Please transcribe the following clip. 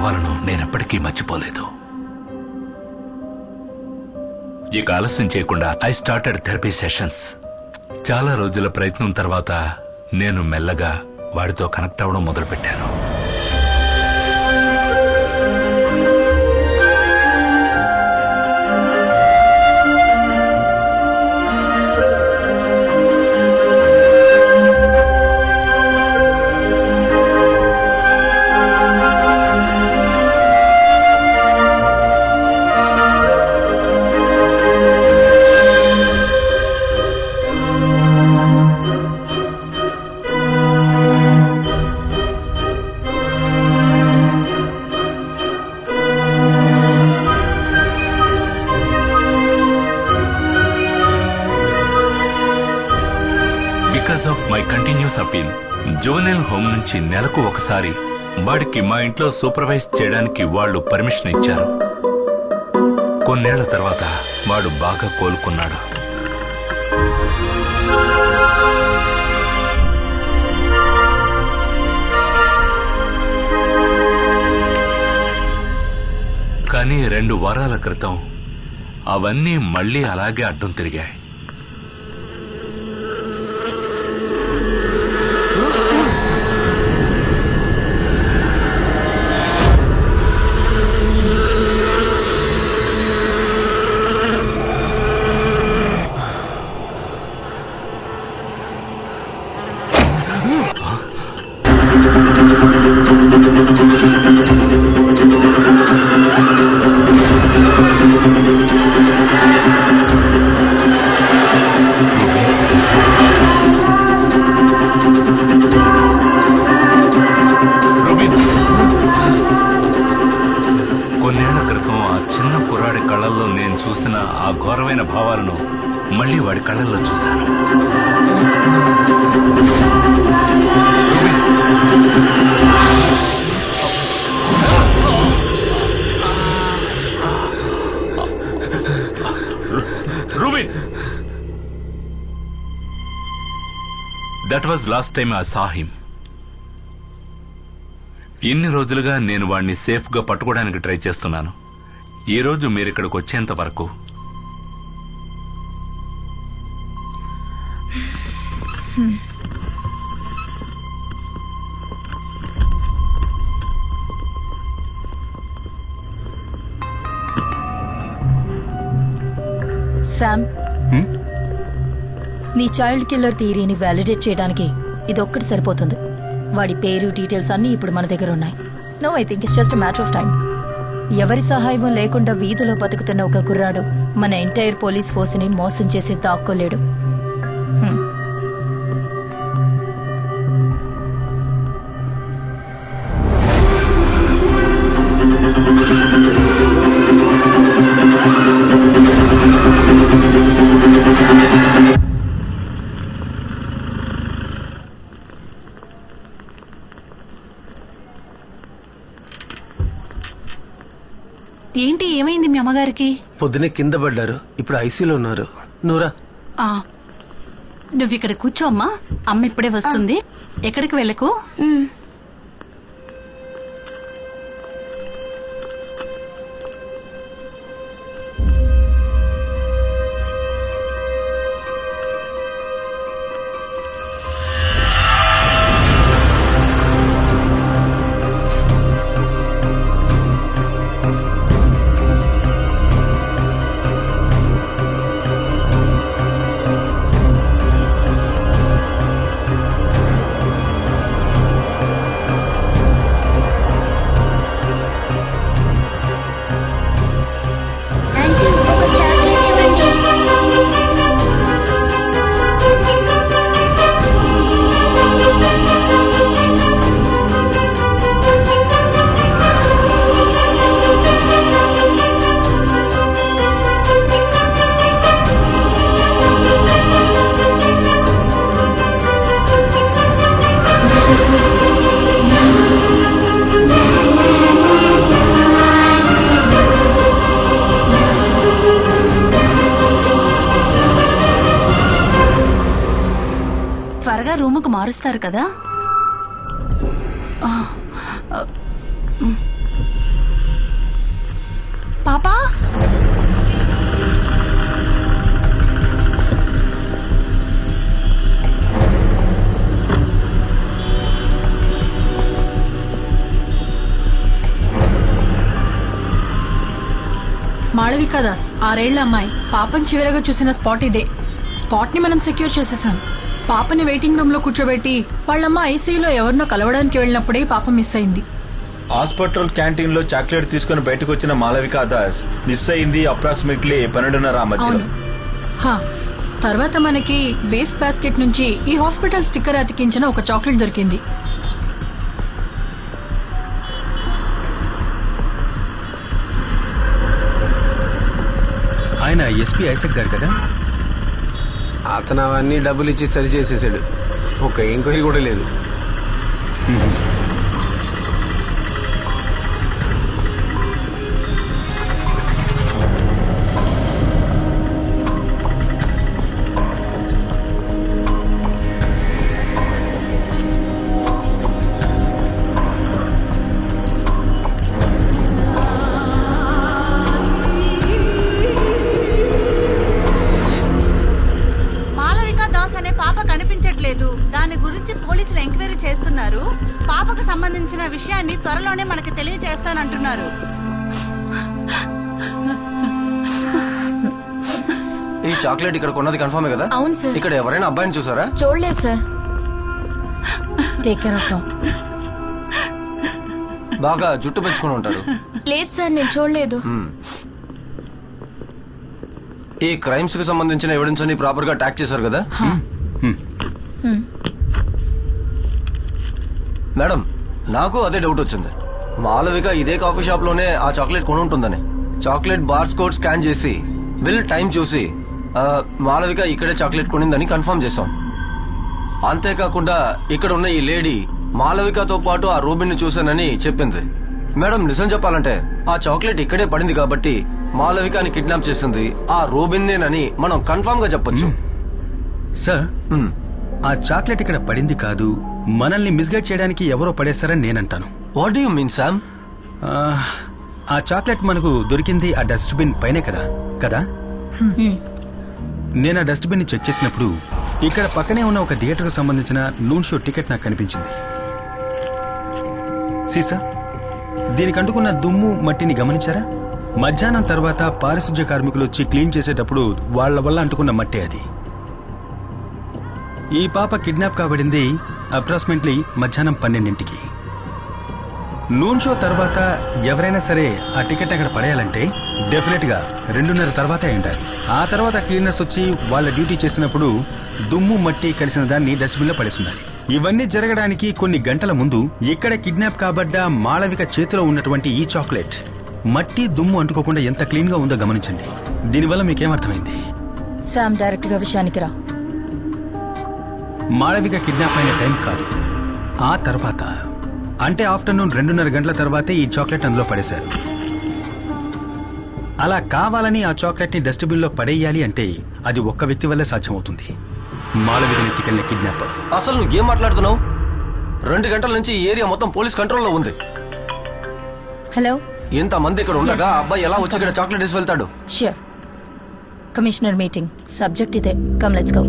భావాలను నేనెప్పటికీ మర్చిపోలేదు. ఇక ఆలస్యం చేయకుండా ఐ స్టార్టెడ్ థెరపీ సెషన్స్ చాలా రోజుల ప్రయత్నం తర్వాత నేను మెల్లగా వాడితో కనెక్ట్ అవ్వడం మొదలుపెట్టాను. కంటిన్యూస్ అపీల్ జోనల్ హోమ్ నుంచి నెలకు ఒకసారి వాడికి మా ఇంట్లో సూపర్వైజ్ చేయడానికి వాళ్ళు పర్మిషన్ ఇచ్చారు. కొన్నేళ్ళ తర్వాత వాడు బాగా కోలుకున్నాడు. కానీ రెండు వారాల క్రితం అవన్నీ మళ్ళీ అలాగే అడ్డం తిరిగాయి రుబిన్ కొన్నేళ్ళ క్రితం ఆ చిన్న కుర్రాడి కళ్ళల్లో నేను చూసిన ఆ ఘోరమైన భావాలను మళ్ళీ వాడి కళ్ళల్లో చూశాను. That was last time I saw him ఇన్ని రోజులుగా నేను వాడిని సేఫ్గా పట్టుకోవడానికి ట్రై చేస్తున్నాను. ఈ రోజు మీరు ఇక్కడికి వచ్చేంత వరకు. శామ్ నీ చైల్డ్ కిల్లర్ థియరీని వ్యాలిడేట్ చేయడానికి ఇది ఒక్కటి సరిపోతుంది. వాడి పేరు డీటెయిల్స్ అన్నీ ఇప్పుడు మన దగ్గర ఉన్నాయి. No I think it's just matter of time ఎవరి సహాయం లేకుండా వీధిలో బతుకుతున్న ఒక కుర్రాడు మన ఎంటైర్ పోలీస్ ఫోర్స్ని మోసం చేసి దాక్కోలేడు. హ్మ్. ఏంటి ఏమైంది మీ అమ్మగారికి? పొద్దునే కింద పడ్డారు ఇప్పుడు ఐసీలో ఉన్నారు. నూరా. ఆ నువ్వు ఇక్కడ కూర్చో అమ్మా. అమ్మ ఇప్పుడే వస్తుంది. ఎక్కడికి వెళ్ళకు? త్వరగా రూముకు మారుస్తారు కదా? పాపా? మాళవికా దాస్ ఆరేళ్ళ అమ్మాయి. పాపం చివరగా చూసిన స్పాట్ ఇదే. స్పాట్ని మనం సెక్యూర్ చేసేసాం. పాపని వెయిటింగ్ రూమ్లో కూర్చోబెట్టి వాళ్ళమ్మ ఐసీయూలో ఎవరినో కలవడానికి వెళ్ళినప్పుడే పాప మిస్ అయింది. హాస్పిటల్ క్యాంటీన్లో చాక్లెట్ తీసుకుని బయటకు వచ్చిన మాలవిక దాస్ మిస్ అయింది అప్రాక్సిమేట్లీ పన్నెండున్నర మధ్యలో. హా తర్వాత మనకి వేస్ట్ బాస్కెట్ నుంచి ఈ హాస్పిటల్ స్టిక్కర్ అతికించిన ఒక చాక్లెట్ దొరికింది. ఆయన ఎస్పీ ఐసక్ గారు కదా? అతను అవన్నీ డబ్బులు ఇచ్చి సరి చేసేసాడు. ఒక ఎంక్వైరీ కూడా లేదు. సంబంధించిన విషయాన్ని త్వరలోనే మనకి తెలియజేస్తానంటున్నారు. ఈ చాక్లెట్ ఇక్కడ కొన్నది కన్ఫర్మే కదా? అవును సార్. ఇక్కడ ఎవరైనా అబ్బాయిని చూసారా? చూడలేదు సార్. టేక్ కేర్ ఆఫ్ బాగా జుట్టు పెంచుకుని ఉంటాడు లేదు సార్ నేను చూడలేదు. ఈ క్రైమ్స్కి సంబంధించిన ఎవిడెన్స్ అన్ని ప్రాపర్గా ట్యాక్ చేశారు కదా? మేడం నాకు అదే డౌట్ వచ్చింది. మాలవిక ఇదే కాఫీ షాప్లోనే ఆ చాక్లెట్ కొని ఉంటుందని చాక్లెట్ బార్స్ కోడ్ స్కాన్ చేసి బిల్ టైం చూసి ఆ, మాలవిక ఇక్కడే చాక్లెట్ కొనిందని కన్ఫర్మ్ చేశాం. అంతేకాకుండా ఇక్కడ ఉన్న ఈ లేడీ మాలవికతో పాటు ఆ రూబిన్ని చూశానని చెప్పింది. మేడం నిజం చెప్పాలంటే ఆ చాక్లెట్ ఇక్కడే పడింది కాబట్టి మాలవికని కిడ్నాప్ చేసింది ఆ రూబిన్నేనని మనం కన్ఫర్మ్గా చెప్పొచ్చు. సార్ మ్మ్. ఆ చాక్లెట్ ఇక్కడ పడింది కాదు. మనల్ని మిస్గైడ్ చేయడానికి ఎవరో పడేస్తారని నేనంటాను. What do you mean Sam ఆ, చాక్లెట్ మనకు దొరికింది ఆ డస్ట్బిన్ పైనే కదా కదా? నేను ఆ డస్ట్బిన్ని చెక్ చేసినప్పుడు ఇక్కడ పక్కనే ఉన్న ఒక థియేటర్కు సంబంధించిన నూన్ షో టికెట్ నాకు కనిపించింది. సీసా దీనికి అంటుకున్న దుమ్ము మట్టిని గమనించారా? మధ్యాహ్నం తర్వాత పారిశుధ్య కార్మికులు వచ్చి క్లీన్ చేసేటప్పుడు వాళ్ళ వల్ల అంటుకున్న మట్టే అది. ఈ పాప కిడ్నాప్ కాబడింది అప్రాక్సిమేట్లీ మధ్యాహ్నం పన్నెండింటికి. నూన్ షో తర్వాత ఎవరైనా సరే ఆ టికెట్ అక్కడ పడేయాలంటే డెఫినెట్గా రెండున్నర తర్వాత ఉండాలి. ఆ తర్వాత క్లీనర్స్ వచ్చి వాళ్ళ డ్యూటీ చేసినప్పుడు దుమ్ము మట్టి కలిసిన దాన్ని డస్ట్బిన్లో లో ఇవన్నీ జరగడానికి కొన్ని గంటల ముందు ఇక్కడ కిడ్నాప్ కాబడ్డ మాళవిక చేతిలో ఉన్నటువంటి ఈ చాక్లెట్. మట్టి దుమ్ము అంటుకోకుండా ఎంత క్లీన్గా ఉందో గమనించండి. దీనివల్ల మీకేమర్థమైంది శామ్ డైరెక్ట్గా విషయానికి రా. మాళవిక కిడ్నాప్ అయిన టైం కాదు. ఆ తర్వాత అంటే ఆఫ్టర్నూన్ రెండున్నర గంటల తర్వాతే ఈ చాక్లెట్ అందులో పడేశారు. అలా కావాలని ఆ చాక్లెట్ని డస్ట్బిన్లో పడేయాలి అంటే అది ఒక్క వ్యక్తి వల్లే సాధ్యమవుతుంది. మాళవికని ఎత్తికెళ్ళిన కిడ్నాపర్ అసలు నువ్వు ఏం మాట్లాడుతున్నావు? రెండు గంటల నుంచి ఈ ఏరియా మొత్తం పోలీస్ కంట్రోల్లో ఉంది. హలో? ఇంత మంది ఇక్కడ ఉండగా ఆ అబ్బాయి ఎలా వచ్చి ఇక్కడ చాక్లెట్ వేసి వెళ్తాడు ష్యూర్ కమిషనర్ మీటింగ్ సబ్జెక్ట్ ఇదే కమ్ లెట్స్ గో